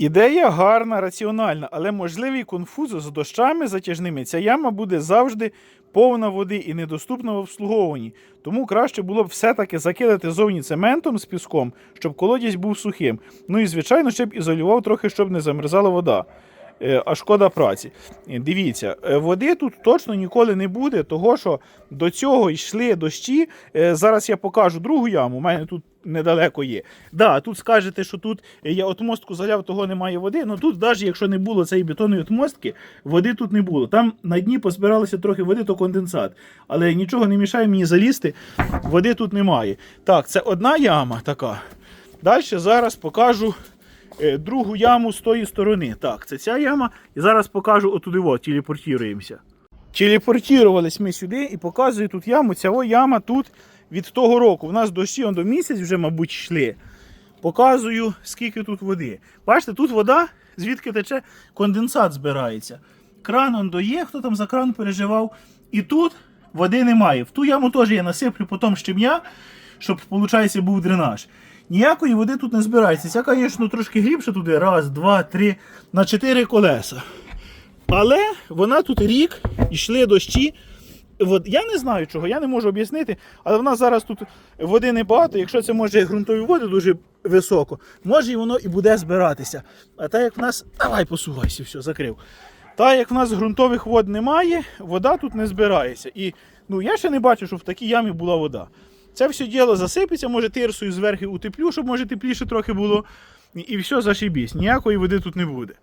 Ідея гарна, раціональна, але можливий конфуз з дощами затяжними. Ця яма буде завжди повна води і недоступна в обслуговуванні. Тому краще було б все-таки закидати зовні цементом з піском, щоб колодязь був сухим. Ну і, звичайно, ще б ізолював трохи, щоб не замерзала вода. Е, А шкода праці. Е, Дивіться, е, води тут точно ніколи не буде, того що до цього йшли дощі. Зараз я покажу другу яму. У мене тут недалеко є. Да, тут скажете, що тут я отмостку заляв, того немає води. Ну тут, навіть якщо не було цієї бетонної отмостки, води тут не було. Там на дні позбиралося трохи води, то конденсат. Але нічого не мішає мені залізти. Води тут немає. Так, це одна яма така. Далі зараз покажу другу яму з тої сторони. Так, це ця яма. І зараз покажу отуди, от, телепортуємося. Телепортувались ми сюди і показую тут яму. Ця яма тут від того року. У нас дощі до місяць вже, мабуть, йшли. Показую, скільки тут води. Бачите, тут вода, звідки тече, конденсат збирається. Кран он доє, хто там за кран переживав. І тут води немає. В ту яму теж я насиплю потім щебня, щоб, виходить, був дренаж. Ніякої води тут не збирається. Ця, звісно, трошки глибше туди. Раз, два, три, на чотири колеса. Але вона тут рік, йшли дощі. От, я не знаю чого, я не можу об'яснити, але в нас зараз тут води небагато. Якщо це може ґрунтові води дуже високо, може і воно і буде збиратися. А так як в нас. Давай посувайся, все, закрив. Так як в нас ґрунтових вод немає, вода тут не збирається. І ну, я ще не бачу, що в такій ямі була вода. Це все діло засипеться, може тирсою зверху утеплю, щоб може тепліше трохи було. І все зашибісь. Ніякої води тут не буде.